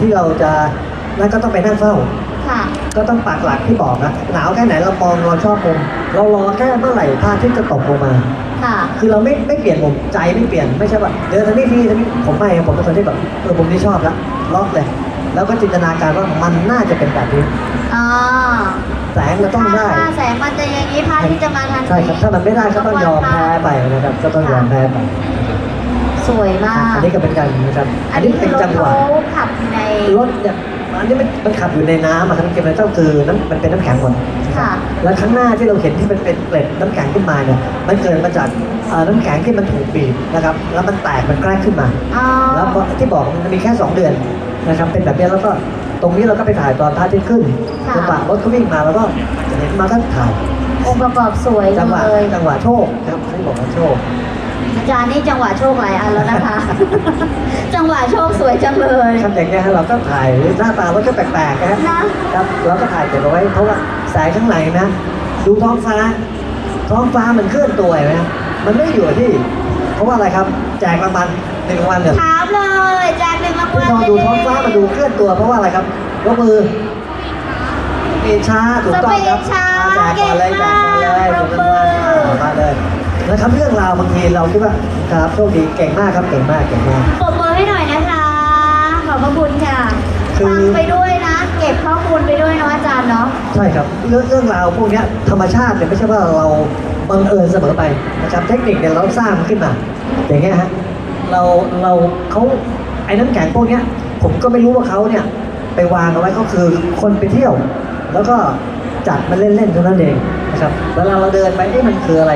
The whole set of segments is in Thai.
ที่เราจะนั่นก็ต้องไปนั่งเฝ้า ค่ะ ก็ต้องปักหลักที่บอกนะหนาวแค่ไหนเรามองเราชอบมุมเรารอแค่เมื่อไหร่พระอาทิตย์จะตกลงมา ค่ะ คือเราไม่ไม่เปลี่ยนมุมใจไม่เปลี่ยนไม่ใช่ว่าเดินทางนี้ที่ทางนี้ผมไม่ครับผมเป็นคนที่แบบเออมุมนี้ชอบแล้วล็อกเลย แล้วก็จินตนาการว่ามันน่าจะเป็นแบบนี้อ๋อแสงมันต้องได้ถ้าแสงมันจะอย่างนี้พระที่จะมาทางนี้ ใช่ครับถ้ามันไม่ได้ก็ต้องยอมแพ้ไปนะครับก็ต้องยอมแพ้ไป สวยมากอันนี้ก็เป็นการนะครับ อัอันนนี้นี้คืเป็อนรถจังหวะเขาขับอยู่ในรถเนี่ยอันนี้มันมันขับอยู่ในน้ำอะครับเกมมันก็คือน้ำมันเป็นน้ำแข็งหมดค่ะ แล้วข้างหน้าที่เราเห็นที่มันเป็นเกล็ดน้ำแข็งขึ้นมาเนี่ยมันเกิดมาจากเอ่อน้ำแข็งที่มันถูกบีบนะครับ แล้วมันแตกมันแกล้งขึ้นมา อ๋อ แล้วก็ที่บอกมันมีแค่ 2 เดือนนะครับเป็นแบบนี้แล้วก็ตรงนี้เราก็ไปถ่ายตอนพระอาทิตย์ขึ้นค่ะ จังหวะรถเขาวิ่งมาแล้วก็เห็นมาก็ถ่ายองค์ประกอบสวยจังหวะเลย จังหวะโชคนะครับที่บอกว่าโชค อาจารย์นี่จังหวะโชคหลายอันแล้วนะคะ จังหวะโชคสวยจังเลยครับอย่างเงี้ยฮะเราก็ถ่ายหน้าตารถก็แปลกๆนะฮะนะครับเราก็ถ่ายเก็บเอาไว้เพราะว่าแสงข้างในนะ ดูท้องฟ้า ท้องฟ้ามันเคลื่อนตัวเห็นไหมฮะมันไม่อยู่กับที่ เพราะว่าอะไรครับแจกรางวัลหนึ่งรางวัลเนี่ยถามเลยแจกหนึ่งรางคุณวัลลองดูท้องฟ้ามันดูเคลื่อนตัวเพราะว่าอะไรครับยกมือปีช้าถูกต้องครับสปีดช้าแจกก่อนเลยแจกก่อนเลยเก่งมากปรบมือมาเลย นะครับเรื่องราวบางทีเราคิดว่าครับโชคดีเก่งมากครับเก่งมากเก่งมาก ปรบมือให้หน่อยนะคะ ขอบพระคุณค่ะคือ ฟังไปด้วยนะ เก็บข้อมูลไปด้วยเนาะอาจารย์เนาะ ใช่ครับเรื่องเรื่องราวพวกเนี้ยธรรมชาติเนี่ยไม่ใช่ว่าเราบังเอิญเสมอไปนะครับเทคนิคเนี่ยเราสร้างมันขึ้นมาอย่างเงี้ยฮะเราเราเขาไอ้น้ำแข็งพวกเนี้ยผมก็ไม่รู้ว่าเขาเนี่ยไปวางเอาไว้เขาคือคนไปเที่ยว แล้วก็จัดมาเล่นๆเท่านั้นเองนะครับเวลาเราเดินไปเอ๊ะมันคืออะไร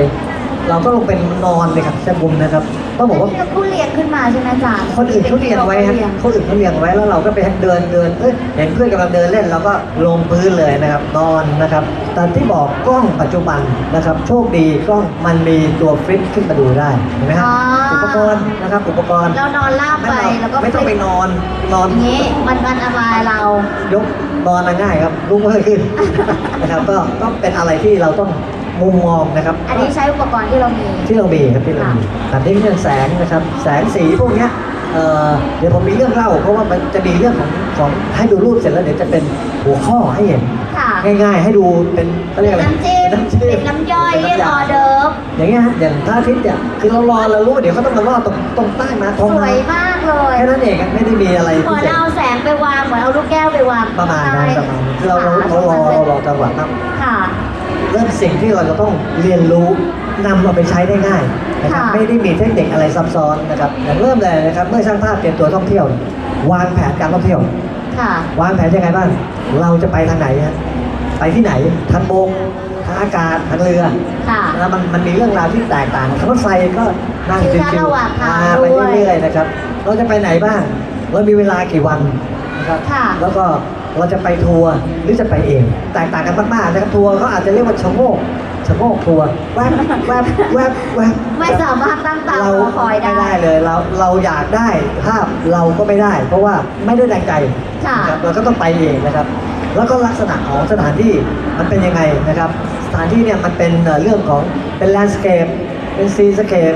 เราก็ลงเป็นนอนเลยครับแช่บุมนะครับต้องบอกว่านนี้ผู้เรียนขึ้นมาใช่ไหมอาจารย์คนอื่นเขาเรียงไว้ครับคนอื่นเขาเรียงไว้แล้วเราก็ไปเดินเดินเอ้ยเห็นเพื่อนกำลังเดินเล่นเราก็ลงพื้นเลยนะครับนอนนะครับแต่ที่บอกกล้องปัจจุบันนะครับ โชคดีกล้องมันมีตัวฟลิปขึ้นมาดูได้เห็นไหมครับอุปกรณ์นะครับอุปกรณ์เรานอนลาบไปแล้วก็ไม่ต้องไปนอนนอนอย่างนี้มันมันอะไรเรา ยกนอนง่ายครับลุกไม่ค่อยขึ้นนะครับก็ก็เป็นอะไรที่เราต้อง มุมมองนะครับ อันนี้ใช้อุปกรณ์ที่เรามี ที่เรามีครับที่เรามีแต่นี่เรื่องแสงนะครับ แสงสีพวกเนี้ยเอ่อเดี๋ยวผมมีเรื่องเล่าเพราะว่ามันจะมีเรื่องของของให้ดูรูปเสร็จแล้วเดี๋ยวจะเป็นหัวข้อให้เห็นค่ะง่ายๆ ให้ดูเป็นเขาเรียกอะไรน้ำจิ้มเป็นน้ำจิ้มเป็นน้ำย่อยป็นเรียกน้ำออเดิร์ฟอย่างเงี้ยฮะอย่างพระอาทิตย์เนี่ยคือเรารอเรารู้ว่าเดี๋ยวเขาต้องมาล่อตรงตรงใต้มาท้องสมาวยมากเลยแค่นั้นเองครับไม่ได้มีอะไรเหมืพิอนเศษเอาแสงไปวางเหมือนเอาลูกแก้วไปวางประมาณนั้นประมาณนั้นคือเราเราเรารอเรารอจังหวะนั้นค่ะ เริ่มสิ่งที่เราจะต้องเรียนรู้นำเอาไปใช้ได้ง่ายนะครับค่ะไม่ได้มีเทคนิคอะไรซับซ้อนนะครับอย่างเริ่มเลยนะครับเมื่อช่างภาพเตรียมตัวท่องเที่ยว วางแผนการท่องเที่ยว ค่ะ วางแผนยังไงบ้าง เราจะไปทางไหนฮะไปที่ไหนทางบกทางอากาศทางเรือค่ะ แล้วมันมันมีเรื่องราวที่แตกต่างทางรถไฟก็นั่งคือชิถ้าวระหว่างๆทางอ่าไปด้วย เรื่อยๆนะครับ เราจะไปไหนบ้าง เรามีเวลากี่วันนะครับ ค่ะ แล้วก็ เราจะไปทัวร์หรือจะไปเอง แตกต่างกันมากๆนะครับทัวร์เขาอาจจะเรียกว่าชะโงกชะโงกทัวร์แวบแวบแวบแวบไม่สามารถตั้งตารเราอคอยได้ไม่ได้เลยเราเราอยากได้ภาพเราก็ไม่ได้ เพราะว่าไม่ได้แรงใจค่ะนะครับเราก็ต้องไปเองนะครับ แล้วก็ลักษณะของสถานที่มันเป็นยังไงนะครับ สถานที่เนี่ยมันเป็นเอ่อเรื่องของเป็นแลนด์สเคปเป็นซีสเคป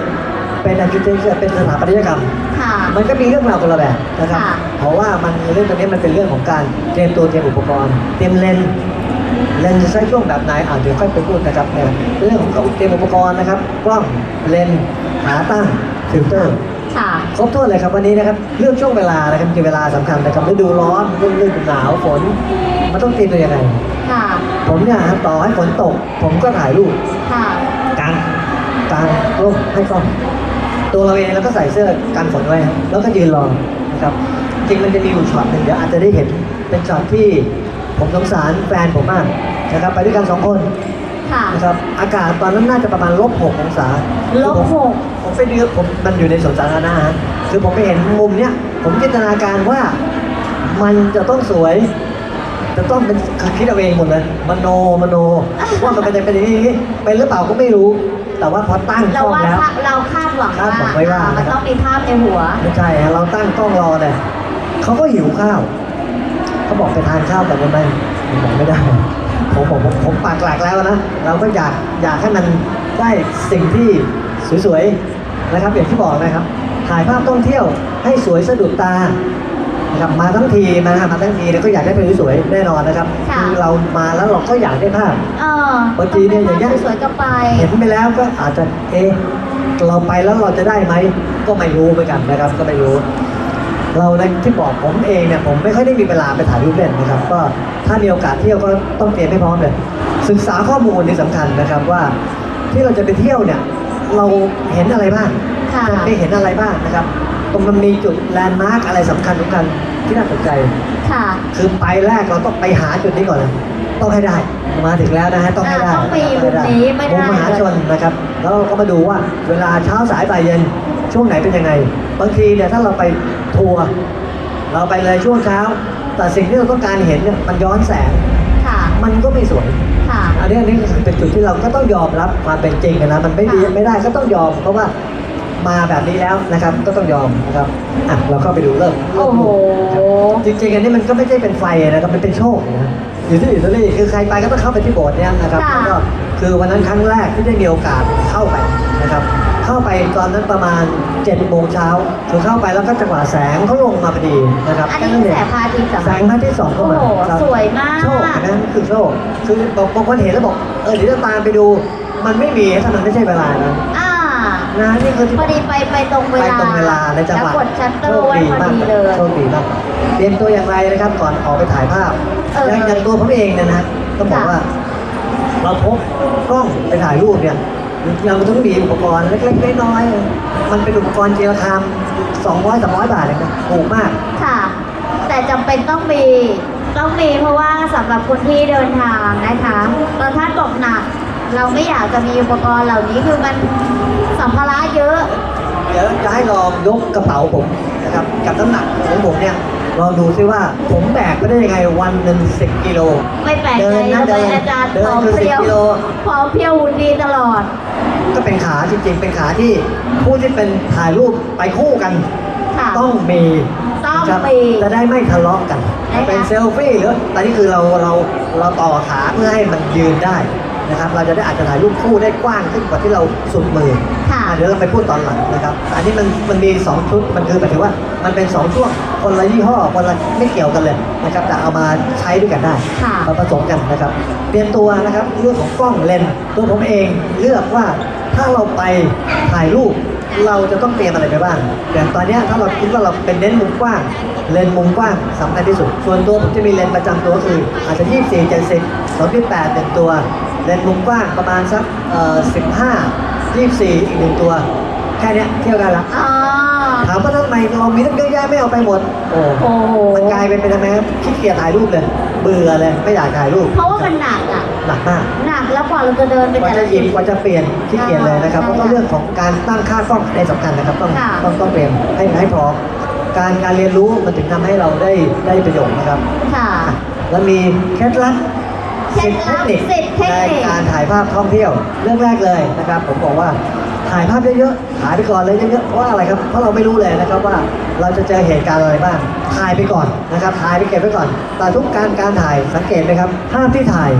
เป็นอาร์เคเต็กเจอร์เป็นสถาปัตยกรรมค่ะ มันก็มีเรื่องราวคนละแบบนะครับ ค่ะ เพราะว่ามันเรื่องตัวนี้มันเป็นเรื่องของการเตรียมตัวเตรียมอุปกรณ์ เตรียมเลนส์เลนส์จะใช้ช่วงแบบไหนอ่าเดี๋ยวค่อยไปพูดนะครับเนี่ยเรื่องของเตรียมอุปกรณ์นะครับ กล้องเลนส์ขาตั้งฟิลเตอร์ ค่ะ ครบถ้วนเลยครับวันนี้นะครับเรื่องช่วงเวลานะครับคือเวลาสำคัญนะครับฤดูร้อนฤดูหนาวฝน มันต้องเตรียมตัวยังไง ค่ะ ผมเนี่ยครับต่อให้ฝนตก ผมก็ถ่ายรูปค่ะกางกางร่มให้กล้อง ตัวเราเองเราก็ใส่เสื้อกันฝนไว้ครับแล้วก็ยืนรอนะครับ จริงมันจะมีอยู่ช็อตหนึ่งเดี๋ยวอาจจะได้เห็นเป็นช็อตที่ผมสงสารแฟนผมมากนะครับ ไปด้วยกันสองคนค่ะ นะครับอากาศตอนนั้นน่าจะประมาณลบหกองศาลบหก ผมไปดูผมมันอยู่ในสวนสาธารณะฮะคือผมไปเห็นมุมเนี้ยผมจินตนาการว่ามันจะต้องสวย จะต้องเป็นคิดเอาเองหมดเลยมโนมโนว่ามันเป็นเป็นอย่างนี้เป็นหรือเปล่าก็ไม่รู้ แต่ว่าพอตั้งกเราล้องว่าแล้ว เราคาดหวังคาดว่าหวังไว้ว่า อ่มันต้องมีภาพในหัว ไม่ใช่ฮะเราตั้งกล้องรอเนี่ยเขาก็หิวข้าวเขาบอกไปทานข้าวกันได้ไหมผมบอกไม่ได้ ผมผมผมผมปากหลักแล้วนะเราก็อยากอยากให้มันได้สิ่งที่สวยๆนะครับอย่างที่บอกนะครับ ถ่ายภาพท่องเที่ยวให้สวยสะดุดตา นะครับมาทั้งทีมามาทั้งทีแล้วก็อยากได้ภาพสวยๆแน่นอนนะครับค่ะ อเรามาแล้วเราก็อยากได้ภาพ เออบางทีเนี่ยอย่างเงี้ย สวยๆก็ไป เห็นไปแล้วก็อาจจะเอะเราไปแล้วเราจะได้ไหมก็ไม่รู้เหมือนกันนะครับก็ไม่รู้ เราในที่บอกผมเองเนี่ยผมไม่ค่อยได้มีเวลาไปถ่ายรูปเล่นนะครับ ก็ถ้ามีโอกาสเที่ยวก็ต้องเตรียมให้พร้อมเลยศึกษาข้อมูลนี่สำคัญนะครับว่า ที่เราจะไปเที่ยวเนี่ย เราเห็นอะไรบ้างค่ะ จะไปเห็นอะไรบ้างนะครับ ตรงมันมีจุดแลนด์มาร์กอะไรสำคัญสำคัญ ที่น่าสนใจ ค่ะ คือไปแรกเราต้องไปหาจุดนี้ก่อนเลยต้องให้ได้ มาถึงแล้วนะฮะต้องให้ได้อ่าต้องมีมุมนี้ไม่ได้ มุมมหาชนนะครับ แล้วเราก็มาดูว่าเวลาเช้าสายบ่ายเย็นช่วงไหนเป็นยังไง บางทีเนี่ยถ้าเราไปทัวร์เราไปเลยช่วงเช้า แต่สิ่งที่เราต้องการเห็นเนี่ยมันย้อนแสง ค่ะ มันก็ไม่สวย ค่ะ อันนี้อันนี้คือเป็นจุดที่เราก็ต้องยอมรับความเป็นจริงกันนะมันไม่ดีค่ะ ไม่ได้ก็ต้องยอมเพราะว่า มาแบบนี้แล้วนะครับ ก็ต้องยอมนะครับอะเราก็ไปดูเริ่มเริ่โอ้มโหดูจริงๆอันนี้มันก็ไม่ใช่เป็นไฟนะครับมันเป็นโชคนะอยู่ที่อิตาลีคือใครไปก็ต้องเข้าไปที่โบสถ์เนี่ยนะครับค่ะ แล้วก็คือวันนั้นครั้งแรกที่ได้มีโอกาสเข้าไปนะครับ เข้าไปตอนนั้นประมาณ7จ็ดโมงเช้าคือเข้าไปแล้วก็จังหวะแสงเขาลงมาพอดีนะครับอันนี้คือแสงพระอาทิตย์เหรอแสงพระอาทิตย์สองเข้ามาโอ้โหครับสวยมาก โชคนะนั่นคือโชคคือบางบางคนเห็นแล้วบอกเออเดี๋ยวจะตามไปดู มันไม่มีถ้ามันไม่ใช่เวลานะอ่านะนี่คือที่พอดีไปไปตรงเวไปลาตรงเวลาในจังหวะแล้วกดชัตเตอร์ไว้พอดีเลยโชคดีมากเตรียมตัวอย่างไรนะครับ ก่อนออกไปถ่ายภาพเอออย่างอย่างตัวผมเองเนยนะต้องบอกค่ะว่า เราพกกล้องไปถ่ายรูปเนี่ยเราต้องมีอุปกรณ์เล็กๆน้อยๆมันเป็นอุปกรณ์เจราคาม200 300บาทเองนะถูกมาก ค่ะ แต่จำเป็นต้องมีต้องมีเพราะว่าสำหรับคนที่เดินทางนะคะเราถ้าตกหนัก เราไม่อยากจะมีอุปกรณ์เหล่านี้คือมันสัมภาระเยอะ เดี๋ยวจะให้ลองยกกระเป๋าผมนะครับกับน้ำหนักของผมเนี่ยลองดูซิว่าผมแบกไปได้ยังไงวันหนึ่งสิบกิโล ไม่แปลกเดิใจนนะทำไมเดินอาจารย์เดินผอมคือเพรียว10กิโล ผอมเพรียวหุ่นดีตลอด ก็เป็นขาจริงๆ เป็นขาที่ผู้ที่เป็นถ่ายรูปไปคู่กัน ค่ะต้องมีต้องนะครับมีจะได้ไม่ทะเลาะกัน นะคะ เป็นเซลฟี่หรือตอนนี้คือเราเราเราต่อขาเพื่อให้มันยืนได้ นะครับ เราจะได้อาจจะถ่ายรูปคู่ได้กว้างขึ้นกว่าที่เราสุดมือค่ะ อะเดี๋ยวเราไปพูดตอนหลังนะครับ อันนี้มันมันมีสองชุด มันคือหมายถึงว่ามันเป็นสองช่วง คนละยี่ห้อ คนละไม่เกี่ยวกันเลยนะครับ แต่เอามาใช้ด้วยกันได้ ค่ะ มาผสมกันนะครับ เตรียมตัวนะครับเรื่องของกล้องเลนส์ตัวผมเองเลือกว่าถ้าเราไปถ่ายรูป เราจะต้องเตรียมอะไรไปบ้างอย่างตอนเนี้ยถ้าเราคิดว่าเราเป็นเน้นมุมกว้าง เลนส์มุมกว้างสำคัญที่สุด ส่วนตัวผมจะมีเลนส์ประจำตัวคืออาจจะ 24 70 2.8เป็นตัว เลนส์มุมกว้างประมาณสักเอ่อ15 24 อีกหนึ่งตัว แค่เนี้ยเที่ยวได้ละอ๋อ ถามว่าทำไมเรามีตั้งเยอะแยะไม่เอาไปหมด โอ้โอ้โห มันกลายเป็นเป็นทำไมครับขี้เกียจถ่ายรูปเลย เบื่อเลยไม่อยากถ่ายรูปเพราะว่ามันหนักอะหนักมากหนักแล้วกว่าเราจะเดินไปกว่าแต่จะละหยิจุบดกว่าจะเปลี่ยนขี้เกียจเลยนะครับใช่แล้วก็เรื่องของการตั้งค่ากล้องในสำคัญนะครับต้องค่ะต้องต้องเตรียมให้ให้พร้อมการการเรียนรู้มันถึงทำให้เราได้ได้ประโยชน์นะครับค่ะแล้วมีเคล็ดลับเคล็ดลับ10 10เทคนิค ในการถ่ายภาพท่องเที่ยวเรื่องแรกเลยนะครับ ผมบอกว่า ถ่ายภาพเยอะๆถ่ายไปก่อนเลยเยอะๆเพราะว่าอะไรครับ เพราะเราไม่รู้เลยนะครับว่าเราจะเจอเหตุการณ์อะไรบ้าง ถ่ายไปก่อนนะครับ ถ่ายไปเก็บไว้ก่อน แต่ทุกการการถ่ายสังเกตไหมครับ ภาพที่ถ่าย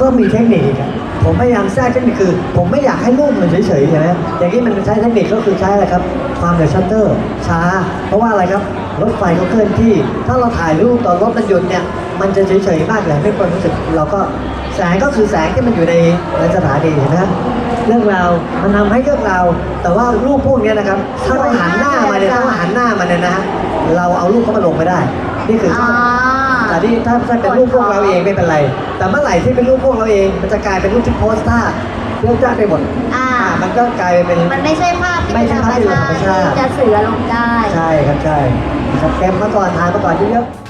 ก็มีเทคนิคผมพยายามแทรกเทคนิคคือ ผมไม่อยากให้รูปมันเฉยๆใช่ไหมอย่างนี้มันใช้เทคนิคก็คือใช้อะไรครับ ความเร็วชัตเตอร์ช้า เพราะว่าอะไรครับ รถไฟเขาเคลื่อนที่ ถ้าเราถ่ายรูปตอนรถมันหยุดเนี่ย มันจะเฉยๆมากเลยไม่ควรรู้สึก เราก็แสงก็คือแสงที่มันอยู่ในในสถานีเห็นไหม เรื่องราวมันทำให้เรื่องราว แต่ว่ารูปพวกเนี้ยนะครับ ถ้าเราหันหน้ามาเนี่ยถ้าเราหันหน้ามาเนี่ยนะฮะเราเอารูปเขามาลงไม่ได้ นี่คือข้ออ่าแต่ที่ถ้าถ้าเป็นรูปพวกเราเองไม่เป็นไร แต่เมื่อไหร่ที่เป็นรูปพวกเราเอง มันจะกลายเป็นรูปที่โพสท่าเรื่องจ้าไปหมดอ่ามันก็กลายเป็น มันไม่ใช่ภาพที่ไม่เป็นใช่ธรรมภาพที่เป็นธรรมชาติชาติที่จะเสือลงได้ ใช่ครับใช่ครับเต็มมาก่อนทานมาก่อนเยอะๆ